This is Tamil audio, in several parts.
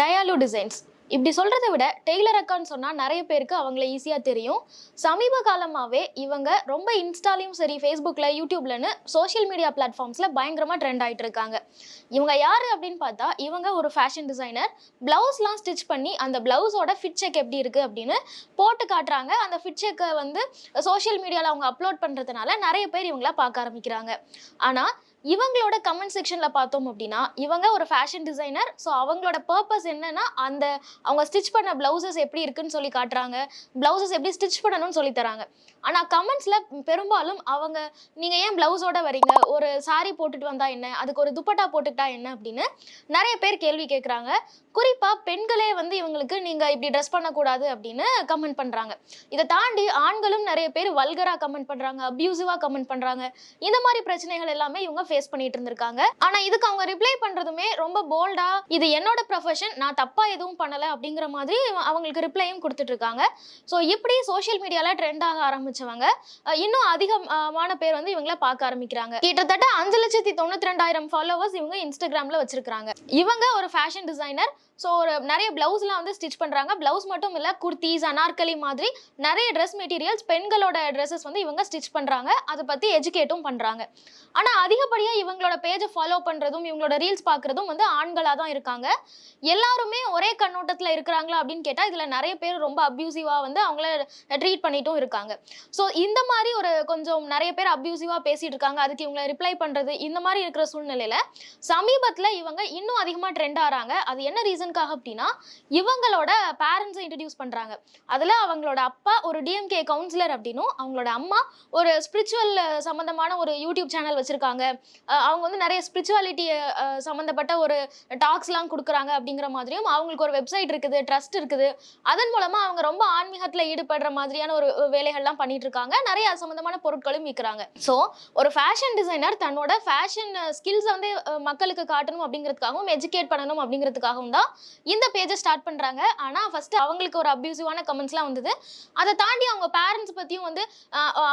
தயாலு டிசைன்ஸ் இப்படி சொல்கிறத விட டெய்லர் அக்கான்னு சொன்னால் நிறைய பேருக்கு அவங்கள ஈஸியாக தெரியும். சமீப காலமாகவே இவங்க ரொம்ப இன்ஸ்டாலையும் சரி ஃபேஸ்புக்கில் யூடியூப்லன்னு சோஷியல் மீடியா பிளாட்ஃபார்ம்ஸில் பயங்கரமாக ட்ரெண்ட் ஆகிட்டு இருக்காங்க. இவங்க யார் அப்படின்னு பார்த்தா இவங்க ஒரு ஃபேஷன் டிசைனர் ப்ளவுஸ்லாம் ஸ்டிச் பண்ணி அந்த ப்ளவுஸோட ஃபிட் செக் எப்படி இருக்குது அப்படின்னு போட்டு காட்டுறாங்க. அந்த ஃபிட் செக்கை வந்து சோஷியல் மீடியாவில் அவங்க அப்லோட் பண்ணுறதுனால நிறைய பேர் இவங்கள பார்க்க ஆரம்பிக்கிறாங்க. ஆனால் இவங்களோட கமெண்ட் செக்ஷனில் பார்த்தோம் அப்படின்னா இவங்க ஒரு ஃபேஷன் டிசைனர் ஸோ அவங்களோட பர்பஸ் என்னன்னா அந்த அவங்க ஸ்டிச் பண்ண ப்ளவுசஸ் எப்படி இருக்குன்னு சொல்லி காட்டுறாங்க. ப்ளவுசஸ் எப்படி ஸ்டிச் பண்ணணும்னு சொல்லி தராங்க. ஆனால் கமெண்ட்ஸில் பெரும்பாலும் அவங்க நீங்கள் ஏன் ப்ளவுஸோட வரீங்க ஒரு சாரி போட்டுட்டு வந்தால் என்ன? அதுக்கு ஒரு துப்பட்டா போட்டுக்கிட்டா என்ன? அப்படின்னு நிறைய பேர் கேள்வி கேட்குறாங்க குறிப்பாக பெண்களே வந்து இவங்களுக்கு நீங்கள் இப்படி ட்ரெஸ் பண்ணக்கூடாது அப்படின்னு கமெண்ட் பண்ணுறாங்க இதை தாண்டி ஆண்களும் நிறைய பேர் வல்கராக கமெண்ட் பண்ணுறாங்க அப்யூசிவாக கமெண்ட் பண்ணுறாங்க இந்த மாதிரி பிரச்சனைகள் எல்லாமே இவங்க ஃபேஸ் பண்ணிட்டு இருந்திருக்காங்க. ஆனா இதுக்கு அவங்க ரிப்ளை பண்றதுமே ரொம்ப போல்டா இது என்னோட ப்ரொஃபஷன் நான் தப்பா எதுவும் பண்ணல அப்படிங்கிற மாதிரி அவங்களுக்கு ரிப்ளையும் கொடுத்துட்டு இருக்காங்க. ஸோ இப்படி சோஷியல் மீடியால ட்ரெண்ட் ஆக ஆரம்பிச்சவங்க இன்னும் அதிகமான பேர் வந்து இவங்கள பார்க்க ஆரம்பிக்கிறாங்க. கிட்டத்தட்ட அஞ்சு லட்சத்தி தொண்ணூத்தி ரெண்டாயிரம் ஃபாலோவர்ஸ் இவங்க இன்ஸ்டாகிராம்ல வச்சிருக்காங்க இவங்க ஒரு ஃபேஷன் டிசைனர் ஸோ ஒரு நிறைய பிளவுஸ்லாம் வந்து ஸ்டிச் பண்ணுறாங்க பிளவுஸ் மட்டும் இல்லை குர்த்திஸ் அனார்கலி மாதிரி நிறைய ட்ரெஸ் மெட்டீரியல்ஸ் பெண்களோட ட்ரெஸ்ஸஸ் வந்து இவங்க ஸ்டிச் பண்ணுறாங்க அதை பற்றி எஜுகேட்டும் பண்ணுறாங்க ஆனால் அதிகப்படியாக இவங்களோட பேஜை ஃபாலோ பண்ணுறதும் இவங்களோட ரீல்ஸ் பார்க்குறதும் வந்து ஆண்களாக தான் இருக்காங்க. எல்லாருமே ஒரே கண்ணோட்டத்தில் இருக்கிறாங்களா அப்படின்னு கேட்டால் இதில் நிறைய பேர் ரொம்ப அப்யூசிவாக வந்து அவங்கள ட்ரீட் பண்ணிட்டும் இருக்காங்க. ஸோ இந்த மாதிரி ஒரு கொஞ்சம் நிறைய பேர் அப்யூசிவாக பேசிட்டு இருக்காங்க. அதுக்கு இவங்களை ரிப்ளை பண்ணுறது இந்த மாதிரி இருக்கிற சூழ்நிலையில் சமீபத்தில் இவங்க இன்னும் அதிகமாக ட்ரெண்ட் ஆகிறாங்க அது என்ன ரீசனுக்காக அப்படின்னா இவங்களோட பேரண்ட்ஸை இன்ட்ரடியூஸ் பண்ணுறாங்க அதில் அவங்களோட அப்பா ஒரு டிஎம்கே கவுன்சிலர் அப்படின்னும் அவங்களோட அம்மா ஒரு ஸ்பிரிச்சுவல் சம்மந்தமான ஒரு யூடியூப் சேனல் வச்சுருக்காங்க. அவங்க வந்து நிறைய ஸ்பிரிச்சுவாலிட்டி சம்மந்தப்பட்ட ஒரு டாக்ஸ்லாம் கொடுக்குறாங்க அப்படிங்கிற மாதிரியும் அவங்களுக்கு ஒரு வெப்சைட் இருக்குது ட்ரஸ்ட் இருக்குது. அதன் மூலமாக அவங்க ரொம்ப ஆன்மீகத்தில் ஈடுபடுற மாதிரியான ஒரு வேலைகள்லாம் பண்ணிட்டு இருக்காங்க நிறைய அது சம்மந்தமான பொருட்களும் விற்கிறாங்க ஸோ ஒரு ஃபேஷன் டிசைனர் தன்னோட ஃபேஷன் ஸ்கில்ஸை வந்து மக்களுக்கு காட்டணும் அப்படிங்கிறதுக்காகவும் எஜுகேட் பண்ணணும் அப்படிங்கிறதுக்காகவும் தான் இந்த பேஜை ஸ்டார்ட் பண்ணுறாங்க ஆனால் ஃபஸ்ட்டு அவங்களுக்கு ஒரு அப்யூசிவான கமெண்ட்ஸ்லாம் வந்தது. அதை தாண்டி அவங்க பேரண்ட்ஸ் பற்றியும் வந்து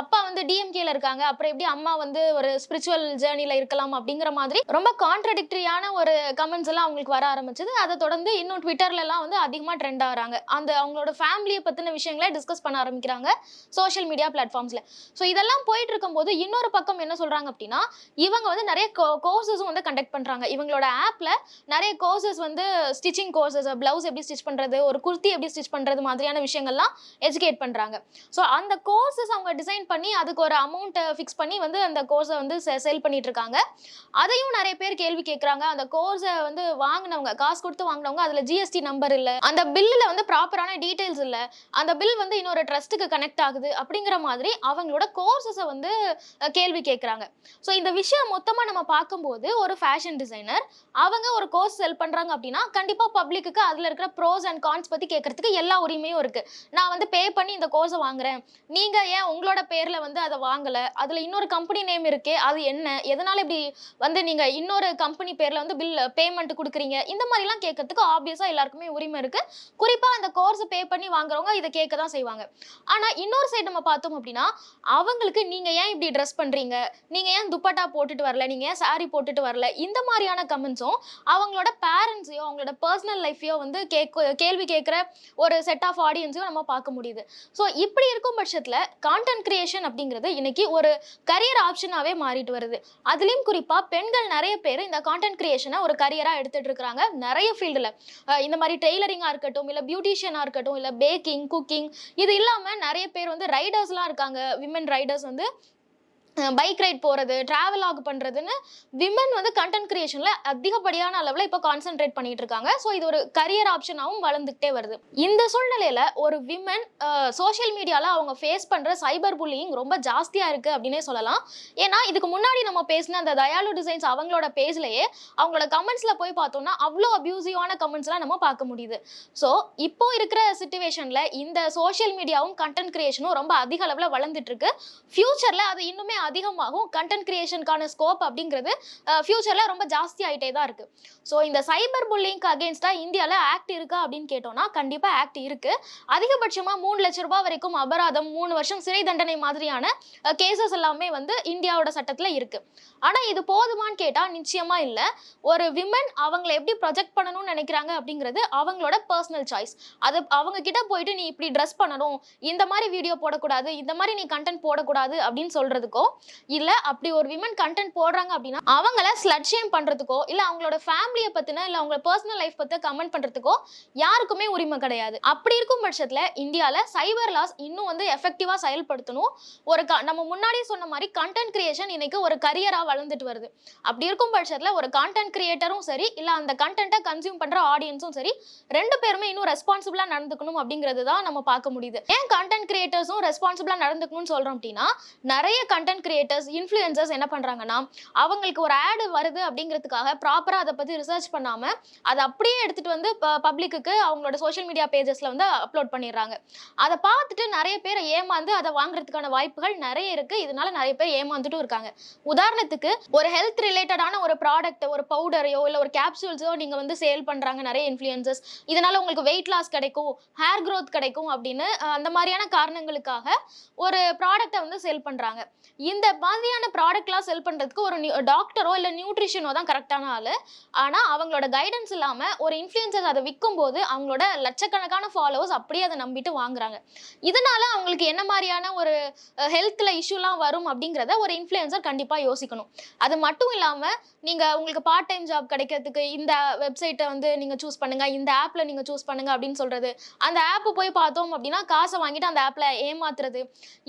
அப்பா வந்து டிஎம்கேல இருக்காங்க. அப்புறம் எப்படி அம்மா வந்து ஒரு ஸ்பிரிச்சுவல் ஜேர்னியில் இருக்கலாம் அப்படிங்கிற மாதிரி ரொம்ப கான்ட்ரடிக்டரியான ஒரு கமெண்ட்ஸ் எல்லாம் அவங்களுக்கு வர ஆரம்பிச்சது. அதை தொடர்ந்து இன்னும் ட்விட்டர்ல எல்லாம் வந்து அதிகமாக ட்ரெண்ட் ஆகிறாங்க. அந்த அவங்களோட ஃபேமிலியை பற்றின விஷயங்களை டிஸ்கஸ் பண்ண ஆரம்பிக்கிறாங்க சோஷியல் மீடியா பிளாட்ஃபார்ம்ஸில் ஸோ இதெல்லாம் போயிட்டு இருக்கும்போது இன்னொரு பக்கம் என்ன சொல்கிறாங்க அப்படின்னா இவங்க வந்து நிறைய கோர்சஸும் வந்து கண்டக்ட் பண்ணுறாங்க இவங்களோட ஆப்பில் நிறைய கோர்சஸ் வந்து ஸ்டிச்சிங் கோர்சஸ் ப்ளவுஸ் எப்படி ஸ்டிச் பண்ணுறது ஒரு குர்த்தி எப்படி ஸ்டிச் பண்ணுறது மாதிரியான விஷயங்கள்லாம் எஜுகேட் பண்ணுறாங்க ஸோ அந்த கோர்சஸ் அவங்க டிசைன் பண்ணி அதுக்கு ஒரு அமௌண்ட்டை ஃபிக்ஸ் பண்ணி வந்து அந்த கோர்ஸை வந்து செல் பண்ணிட்டு இருக்காங்க. அதையும் நிறைய பேர் கேள்வி கேட்குறாங்க அந்த கோர்ஸை வந்து வாங்கினவங்க காசு கொடுத்து வாங்கினவங்க அதில் ஜிஎஸ்டி நம்பர் இல்லை. அந்த பில்லில் வந்து ப்ராப்பரான டீட்டெயில்ஸ் இல்லை. அந்த பில் வந்து இன்னொரு ட்ரஸ்ட்டுக்கு கனெக்ட் ஆகுது அப்படிங்கிற மாதிரி அவங்களோட கோர்சஸை வந்து கேள்வி கேட்குறாங்க ஸோ இந்த விஷயம் மொத்தமாக நம்ம பார்க்கும்போது ஒரு ஃபேஷன் டிசைனர் அவங்க ஒரு கோர்ஸ் செல் பண்ணுறாங்க அப்படின்னா கண்டிப்பாக பப்ளிக்கு அதில் இருக்கிற ப்ரோஸ் அண்ட் கான்ஸ் பற்றி கேட்கறதுக்கு எல்லா உரிமையும் இருக்குது நான் வந்து பே பண்ணி இந்த கோர்ஸை வாங்குறேன். நீங்கள் ஏன் உங்களோட பேரில் வந்து அதை வாங்கலை? அதில் இன்னொரு கம்பெனி நேம் இருக்கே அது என்ன? எதனால் இப்படி வந்து நீங்க இன்னொரு கம்பெனி பேர்ல வந்து பில் பேமெண்ட் கொடுக்குறீங்க. இந்த மாதிரிலாம் கேட்கறதுக்கு ஆப்வியஸா எல்லாருக்குமே உரிமை இருக்கு. குறிப்பா அந்த கோர்ஸ் பே பண்ணி வாங்குறவங்க இதை கேட்க தான் செய்வாங்க. ஆனா இன்னொரு சைடு நம்ம பார்த்தோம் அப்படின்னா அவங்களுக்கு நீங்க ஏன் இப்படி ட்ரெஸ் பண்றீங்க? நீங்க ஏன் துப்பட்டா போட்டுட்டு வரல? நீங்க ஏன் சாரி போட்டுட்டு வரல? இந்த மாதிரியான கமெண்ட்ஸும் அவங்களோட பேரண்ட்ஸையோ அவங்களோட பர்சனல் லைஃப்பையோ வந்து கேட்க கேள்வி கேட்குற ஒரு செட் ஆஃப் ஆடியன்ஸையும் நம்ம பார்க்க முடியுது. ஸோ இப்படி இருக்கும் பட்சத்தில் கான்டென்ட் கிரியேஷன் அப்படிங்கிறது இன்னைக்கு ஒரு கரியர் ஆப்ஷனாகவே மாறிட்டு வருது. அதுலேயும் குறிப்பாக பெண்கள் நிறைய பேர் இந்த கான்டென்ட் கிரியேஷனை ஒரு கரியராக எடுத்துகிட்டு இருக்கிறாங்க. நிறைய ஃபீல்டில் இந்த மாதிரி டெய்லரிங்காக இருக்கட்டும் இல்லை பியூட்டிஷியனாக இருக்கட்டும் இல்லை பேக்கிங் குக்கிங் இது இல்லாமல் நிறைய பேர் வந்து ரைடர்ஸ்லாம் இருக்காங்க. விமன் ரைடர்ஸ் வந்து பைக் ரைட் போகிறது ட்ராவல் ஆக் பண்ணுறதுன்னு விமன் வந்து கண்டென்ட் கிரியேஷனில் அதிகப்படியான அளவில் இப்போ கான்சென்ட்ரேட் பண்ணிட்டு இருக்காங்க. ஸோ இது ஒரு கரியர் ஆப்ஷனாகவும் வளர்ந்துக்கிட்டே வருது. இந்த சூழ்நிலையில் ஒரு விமன் சோஷியல் மீடியாவில் அவங்க ஃபேஸ் பண்ணுற சைபர் புல்லிங் ரொம்ப ஜாஸ்தியாக இருக்குது அப்படின்னே சொல்லலாம். ஏன்னா இதுக்கு முன்னாடி நம்ம பேசின அந்த தயாலு டிசைன்ஸ் அவங்களோட பேஜ்லேயே அவங்களோட கமெண்ட்ஸில் போய் பார்த்தோம்னா அவ்வளோ அப்யூசிவான கமெண்ட்ஸ்லாம் நம்ம பார்க்க முடியுது. ஸோ இப்போ இருக்கிற சுச்சுவேஷனில் இந்த சோஷியல் மீடியாவும் கண்டென்ட் கிரியேஷனும் ரொம்ப அதிக அளவில் வளர்ந்துட்டு இருக்கு. ஃபியூச்சரில் அது இன்னுமே அதிகமாகும் கண்டென்ட் கிரியேஷனுக்கான ஸ்கோப் அப்படிங்கிறது ஃபியூச்சரில் ரொம்ப ஜாஸ்தி ஆகிட்டே தான் இருக்குது ஸோ இந்த சைபர் புல்லிங்க்கு அகேன்ஸ்டாக இந்தியாவில் ஆக்ட் இருக்கா அப்படின்னு கேட்டோம்னா கண்டிப்பாக ஆக்ட் இருக்குது அதிகபட்சமாக மூணு லட்ச ரூபாய் வரைக்கும் அபராதம் மூணு வருஷம் சிறை தண்டனை மாதிரியான கேசஸ் எல்லாமே வந்து இந்தியாவோட சட்டத்தில் இருக்குது ஆனால் இது போதுமான்னு கேட்டால் நிச்சயமாக இல்லை. ஒரு விமன் அவங்கள எப்படி ப்ரொஜெக்ட் பண்ணணும்னு நினைக்கிறாங்க அப்படிங்கிறது அவங்களோட பர்சனல் சாய்ஸ் அது அவங்க கிட்ட போயிட்டு நீ இப்படி ட்ரெஸ் பண்ணணும் இந்த மாதிரி வீடியோ போடக்கூடாது இந்த மாதிரி நீ கண்டென்ட் போடக்கூடாது அப்படின்னு சொல்கிறதுக்கோ இல்ல அப்படி ஒரு விமன் கண்டென்ட் போடுறாங்க அப்படின்னா அவங்கள ஸ்லட் ஷேம் பண்றதுக்கோ இல்ல அவங்களோட ஃபேமிலியை பத்தின இல்ல அவங்களோட பர்சனல் லைஃப் பத்தி கமெண்ட் பண்றதுக்கோ யாருக்குமே உரிமை கிடையாது. அப்படி இருக்கும் பட்சத்துல இந்தியால சைபர் லாஸ் இன்னும் வந்து எஃபெக்டிவா செயல்படுத்தணும். ஒரு க- நம்ம முன்னாடியே சொன்ன மாதிரி கண்டென்ட் கிரியேஷன் இன்னைக்கு ஒரு கரியரா வளர்ந்துட்டு வருது. அப்படி இருக்கும் பட்சத்துல ஒரு கண்டென்ட் கிரியேட்டரும் சரி இல்ல அந்த கண்டென்ட்டை கன்சியூம் பண்ற ஆடியன்ஸும் சரி ரெண்டு பேருமே இன்னும் ரெஸ்பான்சிபிளா நடந்துக்கணும் அப்படிங்கிறது தான் நம்ம பார்க்க முடியுது. ஏன் கண்டென்ட் கிரியேட்டர்ஸும் ரெஸ்பான்சிபிளா நடந்துக்கணும்னு சொல்றோம் அப்படின்னா நிறைய கண்டென்ட் கிரியேட்டர்ஸ் இன்ஃப்ளூயன்சர்ஸ் என்ன பண்ணுறாங்கன்னா அவங்களுக்கு ஒரு ஆடு வருது அப்படிங்கிறதுக்காக ப்ராப்பராக அதை பற்றி ரிசர்ச் பண்ணாமல் அதை அப்படியே எடுத்துகிட்டு வந்து பப்ளிக்கு அவங்களோட சோஷியல் மீடியா பேஜஸில் வந்து அப்லோட் பண்ணிடுறாங்க. அதை பார்த்துட்டு நிறைய பேர் ஏமாந்து அதை வாங்குறதுக்கான வாய்ப்புகள் நிறைய இருக்குது இதனால நிறைய பேர் ஏமாந்துட்டும் இருக்காங்க. உதாரணத்துக்கு ஒரு ஹெல்த் ரிலேட்டடான ஒரு ப்ராடக்ட் ஒரு பவுடரையோ இல்லை ஒரு கேப்சூல்ஸோ நீங்கள் வந்து சேல் பண்ணுறாங்க நிறைய இன்ஃப்ளூயன்சஸ் இதனால உங்களுக்கு வெயிட் லாஸ் கிடைக்கும் ஹேர் க்ரோத் கிடைக்கும் அப்படின்னு அந்த மாதிரியான காரணங்களுக்காக ஒரு ப்ராடக்ட்டை வந்து சேல் பண்ணுறாங்க இந்த மாதிரியான ப்ராடக்ட்லாம் செல் பண்ணுறதுக்கு ஒரு டாக்டரோ இல்லை நியூட்ரிஷனோ தான் கரெக்டான ஆள். ஆனால் அவங்களோட கைடன்ஸ் இல்லாமல் ஒரு இன்ஃப்ளூயன்சஸ் அதை விற்கும் போது அவங்களோட லட்சக்கணக்கான ஃபாலோவர்ஸ் அப்படியே அதை நம்பிட்டு வாங்குறாங்க. இதனால அவங்களுக்கு என்ன மாதிரியான ஒரு ஹெல்த்தில் இஷ்யூலாம் வரும் அப்படிங்கிறத ஒரு இன்ஃப்ளூயன்சர் கண்டிப்பாக யோசிக்கணும். அது மட்டும் இல்லாமல் நீங்கள் உங்களுக்கு பார்ட் டைம் ஜாப் கிடைக்கிறதுக்கு இந்த வெப்சைட்டை வந்து நீங்கள் சூஸ் பண்ணுங்கள் இந்த ஆப்பில் நீங்கள் சூஸ் பண்ணுங்கள் அப்படின்னு சொல்கிறது அந்த ஆப்பு போய் பார்த்தோம் அப்படின்னா காசை வாங்கிட்டு அந்த ஆப்பில் ஏமாத்துறது.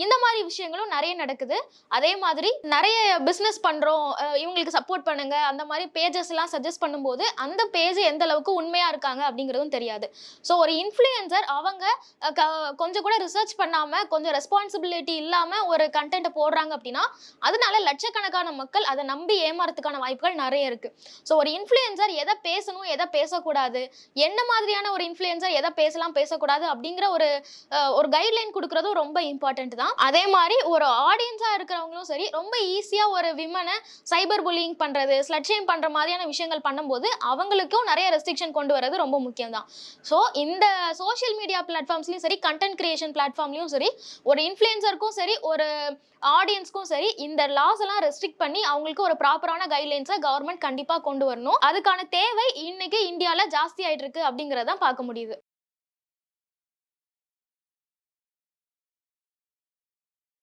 இந்த மாதிரி விஷயங்களும் நிறைய நடக்குது. அதே மாதிரி நிறைய பிஸ்னஸ் பண்ணுறோம் இவங்களுக்கு சப்போர்ட் பண்ணுங்க அந்த மாதிரி பேஜஸ் எல்லாம் சஜஸ்ட் பண்ணும்போது அந்த பேஜ் எந்த அளவுக்கு உண்மையாக இருக்காங்க அப்படிங்கிறதும் தெரியாது. ஸோ ஒரு இன்ஃப்ளூயன்சர் அவங்க க- கொஞ்சம் கூட ரிசர்ச் பண்ணாமல் கொஞ்சம் ரெஸ்பான்சிபிலிட்டி இல்லாமல் ஒரு கண்டென்ட்டை போடுறாங்க அப்படின்னா அதனால லட்சக்கணக்கான மக்கள் அதை நம்பி ஏமாறதுக்கான வாய்ப்புகள் நிறைய இருக்கு. ஸோ ஒரு இன்ஃப்ளூயன்சர் எதை பேசணும் எதை பேசக்கூடாது என்ன மாதிரியான ஒரு இன்ஃப்ளூயன்சர் எதை பேசலாம் பேசக்கூடாது அப்படிங்கிற ஒரு ஒரு கைட்லைன் கொடுக்குறதும் ரொம்ப இம்பார்ட்டன்ட் தான். அதே மாதிரி ஒரு ஆடியன்ஸாக இருக்கிறவங்களும் சரி ரொம்ப ஈஸியாக ஒரு விமனை சைபர் புல்லிங் பண்ணுறது ஸ்லட்ஷேம் பண்ணுற மாதிரியான விஷயங்கள் பண்ணும்போது அவங்களுக்கும் நிறைய ரெஸ்ட்ரிக்ஷன் கொண்டு வரது ரொம்ப முக்கியம் தான் ஸோ இந்த சோஷியல் மீடியா பிளாட்ஃபார்ம்ஸ்லையும் சரி கண்டென்ட் கிரியேஷன் பிளாட்ஃபார்ம்லையும் சரி ஒரு இன்ஃப்ளூயன்சருக்கும் சரி ஒரு ஆடியன்ஸ்க்கும் சரி இந்த லாஸ் எல்லாம் ரெஸ்ட்ரிக்ட் பண்ணி அவங்களுக்கு ஒரு ப்ராப்பரான கைட்லைன்ஸை கவர்மெண்ட் கண்டிப்பாக கொண்டு வரணும். அதுக்கான தேவை இன்னைக்கு இந்தியாவில் ஜாஸ்தி ஆயிட்டு இருக்கு அப்படிங்கிறத பார்க்க முடியுது.